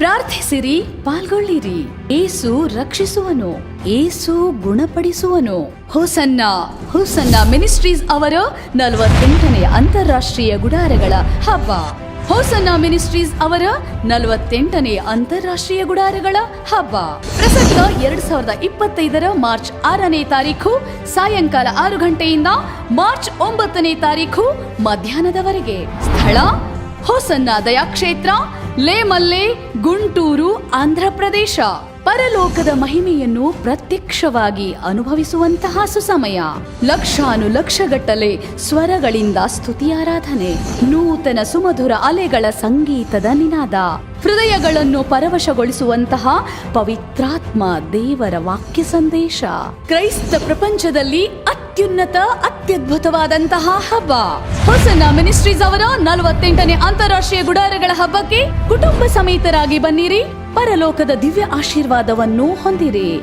ಪ್ರಾರ್ಥಿಸಿರಿ, ಪಾಲ್ಗೊಳ್ಳಿರಿ. ಏಸು ರಕ್ಷಿಸುವನು, ಏಸು ಗುಣಪಡಿಸುವನು. ಹೋಸನ್ನ ಹೋಸನ್ನ ಮಿನಿಸ್ಟ್ರೀಸ್ ಅವರ ನಲವತ್ತೆಂಟನೇ ಅಂತಾರಾಷ್ಟ್ರೀಯ ಗುಡಾರಗಳ ಹಬ್ಬ. ಹೋಸನ್ನ ಮಿನಿಸ್ಟ್ರೀಸ್ ಅವರ ನಲವತ್ತೆಂಟನೇ ಅಂತಾರಾಷ್ಟ್ರೀಯ ಗುಡಾರಗಳ ಹಬ್ಬ. ಪ್ರಸಕ್ತ ಎರಡ್ ಸಾವಿರದ ಇಪ್ಪತ್ತೈದರ ಮಾರ್ಚ್ ಆರನೇ ತಾರೀಕು ಸಾಯಂಕಾಲ ಆರು ಗಂಟೆಯಿಂದ ಮಾರ್ಚ್ ಒಂಬತ್ತನೇ ತಾರೀಕು ಮಧ್ಯಾಹ್ನದವರೆಗೆ. ಸ್ಥಳ, ಹೋಸನ್ನ ದಯಾಕ್ಷೇತ್ರ ಲೇಮಲ್ಲೆ ಗುಂಟೂರು ಆಂಧ್ರ ಪ್ರದೇಶ ಪರಲೋಕದ ಮಹಿಮೆಯನ್ನು ಪ್ರತ್ಯಕ್ಷವಾಗಿ ಅನುಭವಿಸುವಂತಹ ಸುಸಮಯ. ಲಕ್ಷಾನು ಲಕ್ಷಗಟ್ಟಲೆ ಸ್ವರಗಳಿಂದ ಸ್ತುತಿಯಾರಾಧನೆ. ನೂತನ ಸುಮಧುರ ಅಲೆಗಳ ಸಂಗೀತದ ನಿನಾದ. ಹೃದಯಗಳನ್ನು ಪರವಶಗೊಳಿಸುವಂತಹ ಪವಿತ್ರಾತ್ಮ ದೇವರ ವಾಕ್ಯ ಸಂದೇಶ. ಕ್ರೈಸ್ತ ಪ್ರಪಂಚದಲ್ಲಿ ಅತ್ಯುನ್ನತ, ಅತ್ಯದ್ಭುತವಾದಂತಹ ಹಬ್ಬ. ಹೊಸನ ಮಿನಿಸ್ಟ್ರೀಸ್ ಅವರ ನಲವತ್ತೆಂಟನೇ ಅಂತಾರಾಷ್ಟ್ರೀಯ ಗುಡಾರಗಳ ಹಬ್ಬಕ್ಕೆ ಕುಟುಂಬ ಸಮೇತರಾಗಿ ಬನ್ನಿರಿ. ಪರಲೋಕದ ದಿವ್ಯ ಆಶೀರ್ವಾದವನ್ನು ಹೊಂದಿರಿ.